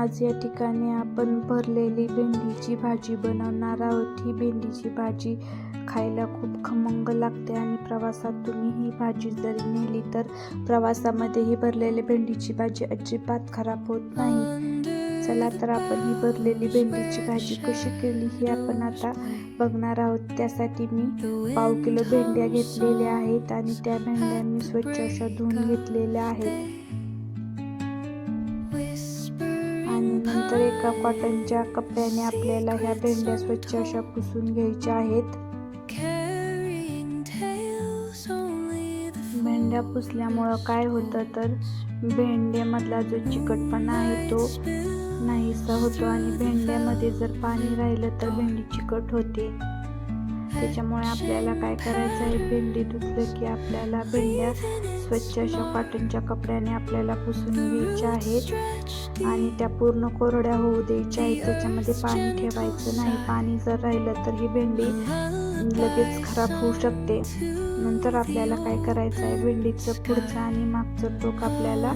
आज या ठिकाणी आपण भरलेली भेंडीची भाजी बनवणार आहोत. ही भेंडीची भाजी खायला खूप खमंग लागते आणि प्रवासात तुम्ही ही भाजी जरी नेली तर प्रवासामध्ये ही भरलेली भेंडीची भाजी अजिबात खराब होत नाही. चला तर आपण ही भरलेली भेंडीची भाजी कशी केली ही आपण आता बघणार आहोत. त्यासाठी मी पाव किलो भेंड्या घेतलेल्या आहेत आणि त्या भेंड्या मी स्वच्छ अशा धुवून घेतलेल्या आहेत. नंतर एका कॉटनच्या कपड्याने आपल्याला ह्या भेंड्या स्वच्छ अशा पुसून घ्यायच्या आहेत. भेंड्या पुसल्यामुळं काय होतं तर भेंड्यामधला जो चिकटपणा आहे तो नाहीसा होतो आणि भेंड्यामध्ये जर पाणी राहिलं तर भेंडी चिकट होते. त्याच्यामुळे आपल्याला काय करायचं आहे? भेंडी धुतलं की आपल्याला भेंड्या स्वच्छ अशा कॉटनच्या कपड्याने आपल्याला पुसून घ्यायच्या आहेत. आणि त्या पूर्ण कोरड्या होऊ द्यायच्या आहेत. त्याच्यामध्ये पाणी ठेवायचं नाही. पाणी जर राहिलं तर ही भेंडी लगेच खराब होऊ शकते. नंतर आपल्याला काय करायचं आहे? भेंडीचं पुढचं आणि मागचं टोक आपल्याला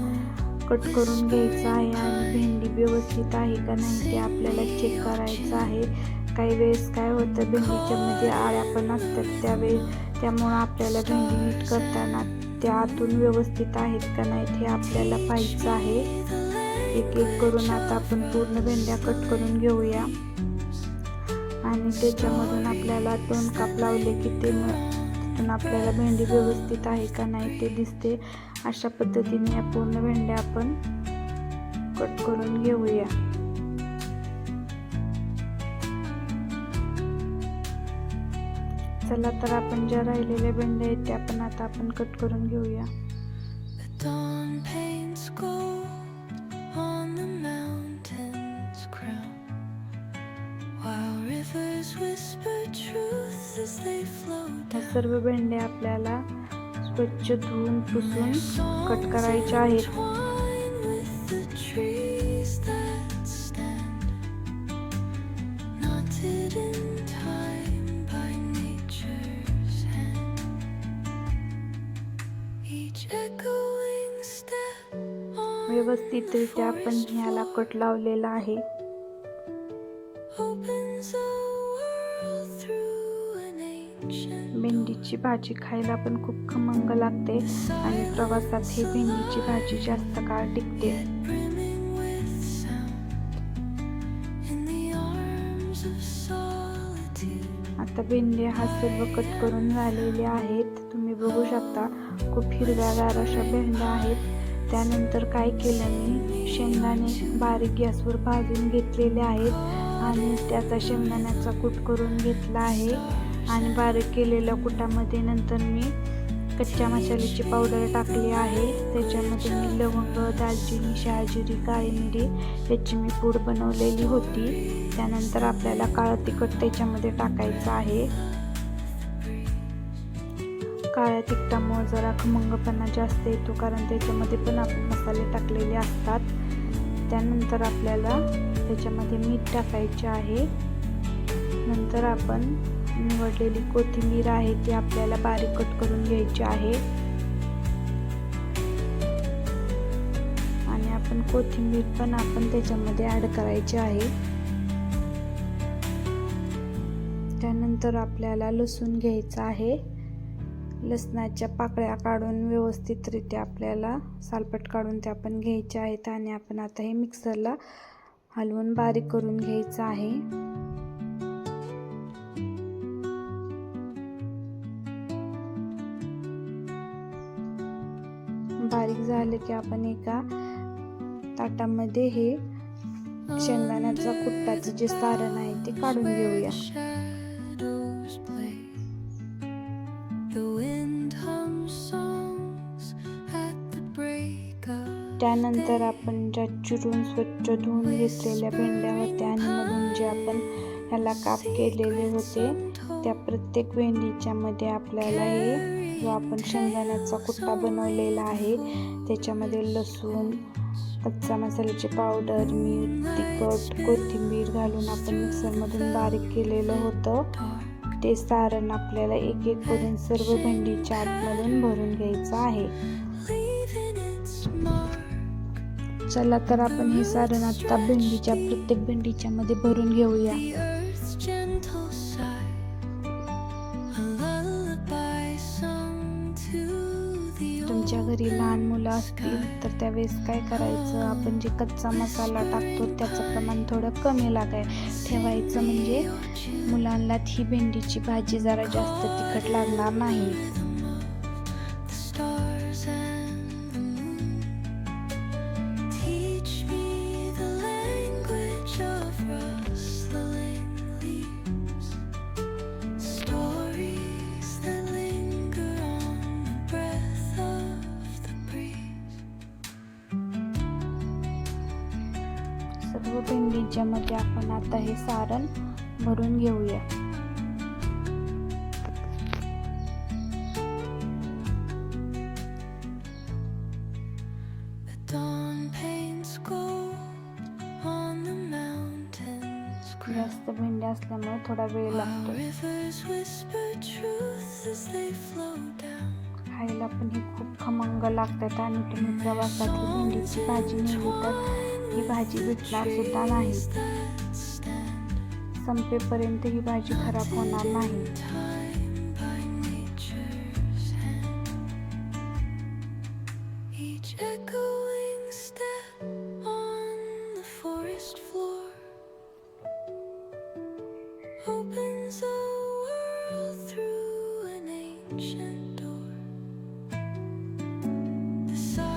कट करून घ्यायचं आहे. आणि भेंडी व्यवस्थित आहे का नाही ते आपल्याला चेक करायचं आहे. काही वेळेस काय होतं? भेंडीच्या मध्ये आळ्या पण असतात त्यावेळेस त्यामुळं आपल्याला भेंडी नीट करताना त्या आतून व्यवस्थित आहेत का नाहीत हे आपल्याला पाहायचं आहे. एक एक करून आता आपण पूर्ण भेंड्या कट करून घेऊया. आणि त्याच्यामधून आपल्याला दोन काप लावले की ते तिथून आपल्याला भेंडी व्यवस्थित आहे का नाही ते दिसते. अशा पद्धतीने या पूर्ण भेंड्या आपण कट करून घेऊया. चला तर आपण ज्या राहिलेल्या भेंड्या आहेत त्या पण आता आपण कट करून घेऊया. सर्व भेंड्या आपल्याला स्वच्छ धुवून पुसून कट करायच्या आहेत. व्यवस्थितरित्या आपण ह्याला कट लावलेला आहे. भेंडीची भाजी खायला पण खूप खमंग लागते आणि प्रवासात ही भेंडीची भाजी जास्त काळ टिकते. आता भेंडे हा सर्व कट करून झालेले आहेत. तुम्ही बघू शकता खूप हिरव्यागार अशा भेंड्या आहेत. त्यानंतर काय केलं मी? शेंगदाणे बारीक गॅसवर भाजून घेतलेले आहेत आणि त्याचा शेंगदाण्याचा कूट करून घेतला आहे आणि बारीक केलेल्या कुटामध्ये नंतर मी कच्च्या मसाल्याची पावडर टाकली आहे. त्याच्यामध्ये मी लवंग दालचिनी शहाजिरी काळी मिरी याची मी पूड बनवलेली होती. त्यानंतर आपल्याला काळं तिखट त्याच्यामध्ये टाकायचं आहे. काळ्या तिखटामुळे जरा खमंगपणा जास्त येतो कारण त्याच्यामध्ये पण आपण मसाले टाकलेले असतात. त्यानंतर आपल्याला त्याच्यामध्ये मीठ टाकायचे आहे. नंतर आपण निवडलेली कोथिंबीर आहे ती आपल्याला बारीक कट करून घ्यायची आहे. आणि आपण कोथिंबीर पण आपण त्याच्यामध्ये ॲड करायची आहे. त्यानंतर आपल्याला लसूण घ्यायचं आहे. लसणाच्या पाकळ्या काढून व्यवस्थितरित्या आपल्याला सालपट काढून त्या आपण घ्यायच्या आहेत आणि आपण आता हे मिक्सरला हलवून बारीक करून घ्यायचं आहे. बारीक झालं की आपण एका ताटामध्ये हे शेंगदाण्याचा कुट्टाचं जे सारण आहे ते काढून घेऊया. त्यानंतर आपण ज्या चिरून स्वच्छ धुवून घेतलेल्या भेंड्या होत्या आणि मधून जे आपण ह्याला काप केलेले होते त्या प्रत्येक भेंडीच्या मध्ये आपल्याला हे जो आपण शेंगदाण्याचा कुट्टा बनवलेला आहे त्याच्यामध्ये लसूण कच्चा मसाल्याची पावडर मीठ तिखट कोथिंबीर घालून आपण मिक्सरमधून बारीक केलेलं होतं. ते सारण आपल्याला एक एक करून सर्व भेंडीच्या आतमधून भरून घ्यायचं आहे. चला तर आपण हे सारण आत्ता भेंडीच्या प्रत्येक भेंडीच्या मध्ये भरून घेऊया. तुमच्या घरी लहान मुलं असतील तर त्यावेळेस काय करायचं? आपण जे कच्चा मसाला टाकतो त्याचं प्रमाण थोडं कमी लागाय ठेवायचं. म्हणजे मुलांना ही भेंडीची भाजी जरा जास्त तिखट लागणार नाही. सर्व भेंडीच्या मध्ये आपण आता हे सारण भरून घेऊया. जास्त भेंड्या असल्यामुळे थोडा वेळ लागतो. खायला पण ही खूप खमंग लागतात आणि तुम्ही प्रवासात भेंडीची भाजी नेली तर ही भाजी भेटणार सुद्धा नाही. संपेपर्यंत ही भाजी खराब होणार नाही.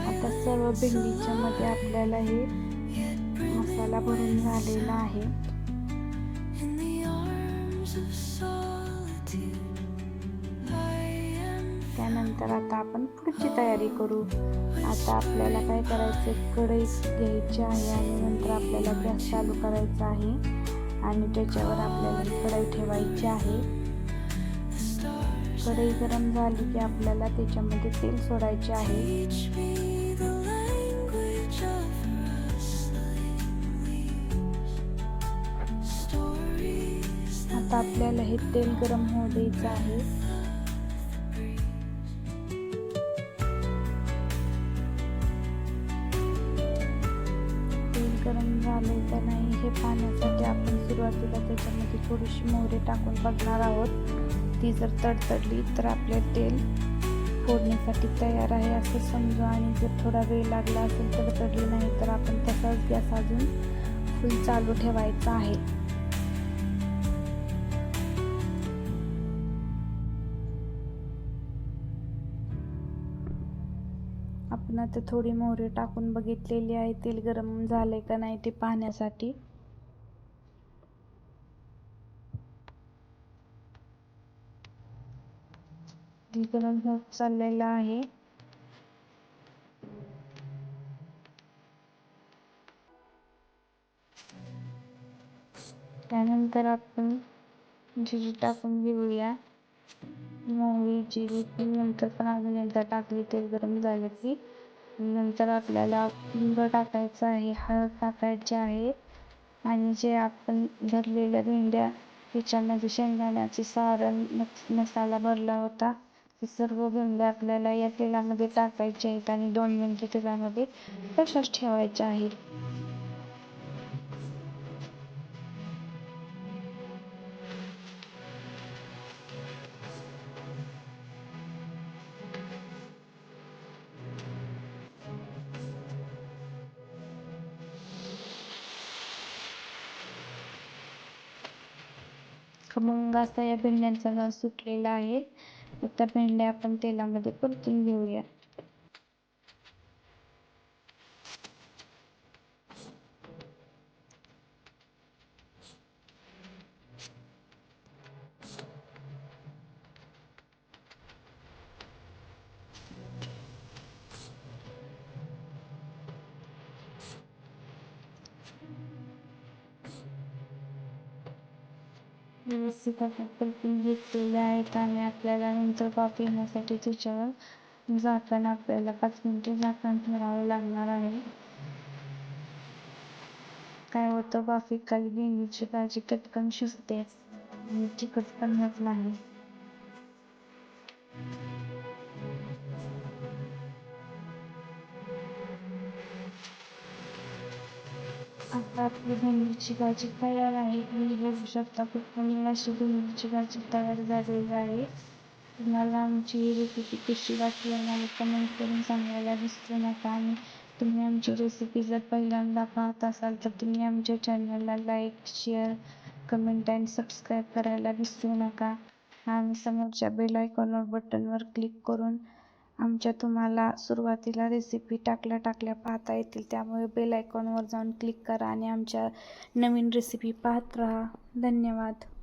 आता सर्व भेंडीच्या मध्ये आपल्याला हे मसाला भरून झालेला आहे. त्यानंतर आता आपण पुढची तयारी करू. आता आपल्याला काय करायचं कढई घ्यायची आहे आणि नंतर आपल्याला गॅस चालू करायचा आहे. आणि त्याच्यावर आपल्याला कढई ठेवायची आहे. कढई गरम झाली की आपल्याला त्याच्यामध्ये तेल सोडायचे आहे. आता आपल्याला हे तेल गरम होऊ द्यायचं आहे. तेल गरम झाले का नाही हे पाहण्यासाठी आपण सुरुवातीला त्याच्यामध्ये थोडीशी मोहरी टाकून बघणार आहोत. ती जर तडतडली तर आपले तेल फोडणीसाठी तयार आहे असं समजू आणि जर थोडा वेळ लागला असेल तडतडली नाही तर आपण तसाच गॅस अजून फुल चालू ठेवायचा आहे. आपण आता थोडी मोहरी टाकून बघितलेली आहे. तेल गरम झाले का नाही ते पाहण्यासाठी. गरम होत आहे. त्यानंतर आपण जिरी टाकून घेऊया. मोहरी नंतर पण अजून एकदा टाकली ते गरम झालं की नंतर आपल्याला हिंग टाकायचं आहे हळद टाकायची आहे आणि जे आपण भरलेल्या भेंड्या त्याच्यामध्ये शेंगदाण्याचे सारण मस- मसाला भरला होता. ते सर्व भेंड्या आपल्याला या तेलामध्ये टाकायचे आहेत आणि दोन मिनटं तेलामध्ये तशाच ठेवायच्या आहेत. खमंग असा या भेंड्यांचा घास सुटलेला आहे. आता भेंड्या आपण तेलामध्ये परतून घेऊया. व्यवस्थित घेतलेले आहेत आणि आपल्याला नंतर कॉफी येण्यासाठी तिच्यावर झाकण आपल्याला पाच मिनिटे झाकण ठेवावं लागणार आहे. काय होतं वाफेखाली भेंडीची भाजी कटकन शिजते आणि चिकट पण होत नाही. आता आपली भेंडीची भाजी तयार आहे तुम्ही बघू शकता. खूप कमी अशी भेंडीची भाजी तयार झालेली आहे. तुम्हाला आमची ही रेसिपी कशी वाटली आम्हाला कमेंट करून सांगायला विसरू नका. आणि तुम्ही आमची रेसिपी जर पहिल्यांदा पाहत असाल तर तुम्ही आमच्या चॅनलला लाईक शेअर कमेंट आणि सबस्क्राईब करायला विसरू नका. आणि समोरच्या बेल आयकॉनवर बटनवर क्लिक करून आमच्या तुम्हाला सुरुवातीला रेसिपी टाकल्या टाकल्या पाहता येतील. त्यामुळे बेल आयकॉनवर जाऊन क्लिक करा आणि आमच्या नवीन रेसिपी पाहत राहा. धन्यवाद.